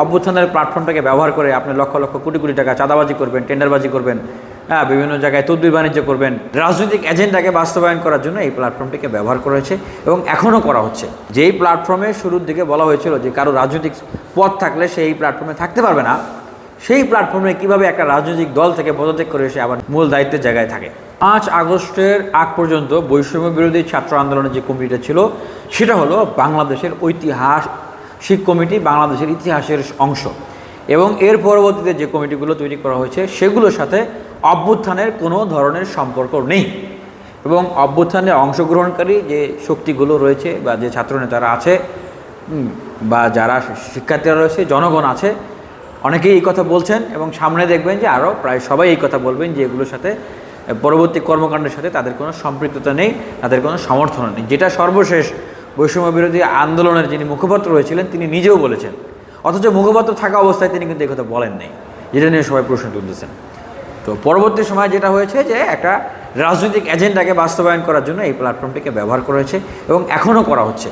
অভ্যুত্থানের প্ল্যাটফর্মটাকে ব্যবহার করে আপনি লক্ষ লক্ষ কোটি কোটি টাকা চাঁদাবাজি করবেন, টেন্ডারবাজি করবেন হ্যাঁ বিভিন্ন জায়গায় তদ্বির বাণিজ্য করবেন, রাজনৈতিক এজেন্ডাকে বাস্তবায়ন করার জন্য এই প্ল্যাটফর্মটিকে ব্যবহার করা হয়েছে এবং এখনও করা হচ্ছে। যেই প্ল্যাটফর্মে শুরুর দিকে বলা হয়েছিল যে কারও রাজনৈতিক পথ থাকলে সেই প্ল্যাটফর্মে থাকতে পারবে না, সেই প্ল্যাটফর্মে কীভাবে একটা রাজনৈতিক দল থেকে পদত্যাগ করে এসে আবার মূল দায়িত্বের জায়গায় থাকে। পাঁচ আগস্টের আগ পর্যন্ত বৈষম্য বিরোধী ছাত্র আন্দোলনের যে কমিটিটা ছিল, সেটা হলো বাংলাদেশের ঐতিহাস শিখ কমিটি বাংলাদেশের ইতিহাসের অংশ। এবং এর পরবর্তীতে যে কমিটিগুলো তৈরি করা হয়েছে, সেগুলোর সাথে অভ্যুত্থানের কোনো ধরনের সম্পর্ক নেই। এবং অভ্যুত্থানে অংশগ্রহণকারী যে শক্তিগুলো রয়েছে বা যে ছাত্রনেতারা আছে বা যারা শিক্ষার্থীরা রয়েছে, জনগণ আছে, অনেকেই এই কথা বলছেন এবং সামনে দেখবেন যে আরও প্রায় সবাই এই কথা বলবেন যে এগুলোর সাথে, পরবর্তী কর্মকাণ্ডের সাথে তাদের কোনো সম্পৃক্ততা নেই, তাদের কোনো সমর্থন নেই। যেটা সর্বশেষ বৈষম্য বিরোধী আন্দোলনের যিনি মুখপাত্র হয়েছিলেন তিনি নিজেও বলেছেন। অথচ মুখপাত্র থাকা অবস্থায় তিনি কিন্তু কথা বলেন নাই। যেটা নিয়ে সবাই প্রশ্ন তুলতেছেন। তো পরবর্তী সময়ে যেটা হয়েছে যে একটা রাজনৈতিক এজেন্ডাকে বাস্তবায়ন করার জন্য এই প্ল্যাটফর্মটিকে ব্যবহার করা হয়েছে এবং এখনও করা হচ্ছে।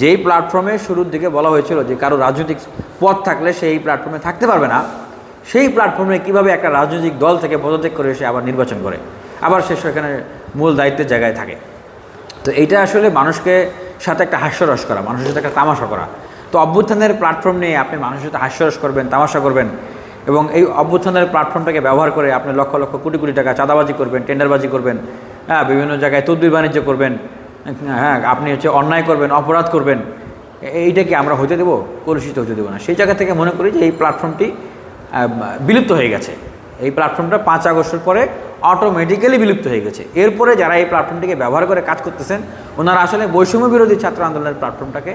যেই প্ল্যাটফর্মে শুরুর দিকে বলা হয়েছিল যে কারও রাজনৈতিক পথ থাকলে সেই প্ল্যাটফর্মে থাকতে পারবে না, সেই প্ল্যাটফর্মে কীভাবে একটা রাজনৈতিক দল থেকে পদত্যাগ করে এসে আবার নির্বাচন করে, আবার সে সেখানে মূল দায়িত্বের জায়গায় থাকে। তো এইটা আসলে মানুষকে সাথে একটা হাস্যরস করা, মানুষের সাথে একটা তামাশা করা। তো অভ্যুত্থানের প্ল্যাটফর্ম নিয়ে আপনি মানুষের সাথে হাস্যরস করবেন, তামাশা করবেন এবং এই অভ্যুত্থানের প্ল্যাটফর্মটাকে ব্যবহার করে আপনি লক্ষ লক্ষ কোটি কোটি টাকা চাঁদাবাজি করবেন, টেন্ডারবাজি করবেন হ্যাঁ বিভিন্ন জায়গায় তদ্বির বাণিজ্য করবেন হ্যাঁ আপনি হচ্ছে অন্যায় করবেন, অপরাধ করবেন এইটা কি আমরা হতে দেবো, কলুষিত হতে দেবো না। সেই জায়গা থেকে মনে করি যে এই প্ল্যাটফর্মটি বিলুপ্ত হয়ে গেছে। এই প্ল্যাটফর্মটা পাঁচ আগস্টের পরে অটোমেটিক্যালি বিলুপ্ত হয়ে গেছে। এরপরে যারা এই প্ল্যাটফর্মটিকে ব্যবহার করে কাজ করতেছেন, ওনারা আসলে বৈষম্য বিরোধী ছাত্র আন্দোলনের প্ল্যাটফর্মটাকে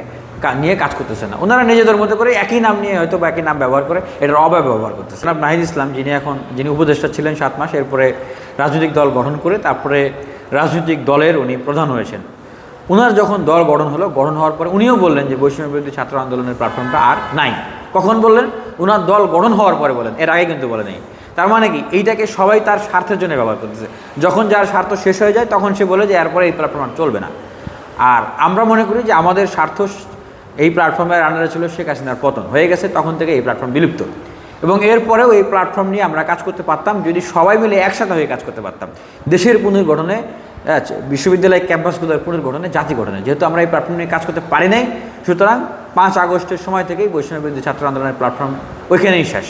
নিয়ে কাজ করতেছেন না। ওনারা নিজেদের মতো করে একই নাম নিয়ে হয়তো বা একই নাম ব্যবহার করে এটার অপব্যবহার করতেছেন। জনাব নাহিদ ইসলাম, যিনি এখন, যিনি উপদেষ্টা ছিলেন সাত মাস, এরপরে রাজনৈতিক দল গঠন করে তারপরে রাজনৈতিক দলের উনি প্রধান হয়েছেন। ওনার যখন দল গঠন হলো, গঠন হওয়ার পরে উনিও বললেন যে বৈষম্য বিরোধী ছাত্র আন্দোলনের প্ল্যাটফর্মটা আর নাই। কখন বললেন? ওনার দল গঠন হওয়ার পরে বলেন। এর আগে কিন্তু বলে নেই তার মানে কি? এইটাকে সবাই তার স্বার্থের জন্য ব্যবহার করতেছে। যখন যার স্বার্থ শেষ হয়ে যায়, তখন সে বলে যে, এরপরে এই প্ল্যাটফর্ম চলবে না। আর আমরা মনে করি যে, আমাদের স্বার্থ এই প্ল্যাটফর্মের আন্ডারে ছিল শেখ হাসিনার পতন। হয়ে গেছে, তখন থেকে এই প্ল্যাটফর্ম বিলুপ্ত। এবং এরপরেও এই প্ল্যাটফর্ম নিয়ে আমরা কাজ করতে পারতাম, যদি সবাই মিলে একসাথে হয়ে কাজ করতে পারতাম। দেশের পুনর্গঠনে বিশ্ববিদ্যালয় ক্যাম্পাসগুলোর পুনর্গঠনে জাতি গঠনে যেহেতু আমরা এই প্ল্যাটফর্ম নিয়ে কাজ করতে পারি নাই, সুতরাং পাঁচ আগস্টের সময় থেকেই বৈষ্ণব বিরোধী ছাত্র আন্দোলনের প্ল্যাটফর্ম ওইখানেই শেষ।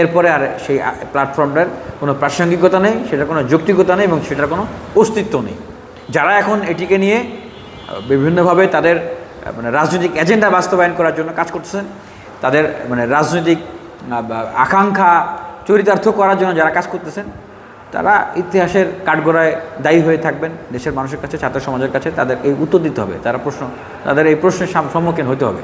এরপরে আর সেই প্ল্যাটফর্মটার কোনো প্রাসঙ্গিকতা নেই, সেটার কোনো যৌক্তিকতা নেই এবং সেটার কোনো অস্তিত্ব নেই। যারা এখন এটিকে নিয়ে বিভিন্নভাবে তাদের মানে রাজনৈতিক এজেন্ডা বাস্তবায়ন করার জন্য কাজ করতেছেন তাদের মানে রাজনৈতিক আকাঙ্ক্ষা চরিতার্থ করার জন্য যারা কাজ করতেছেন তারা ইতিহাসের কাঠগড়ায় দায়ী হয়ে থাকবেন। দেশের মানুষের কাছে, ছাত্র সমাজের কাছে তাদের এই উত্তর দিতে হবে। তারা প্রশ্ন, তাদের এই প্রশ্নের সম্মুখীন হতে হবে।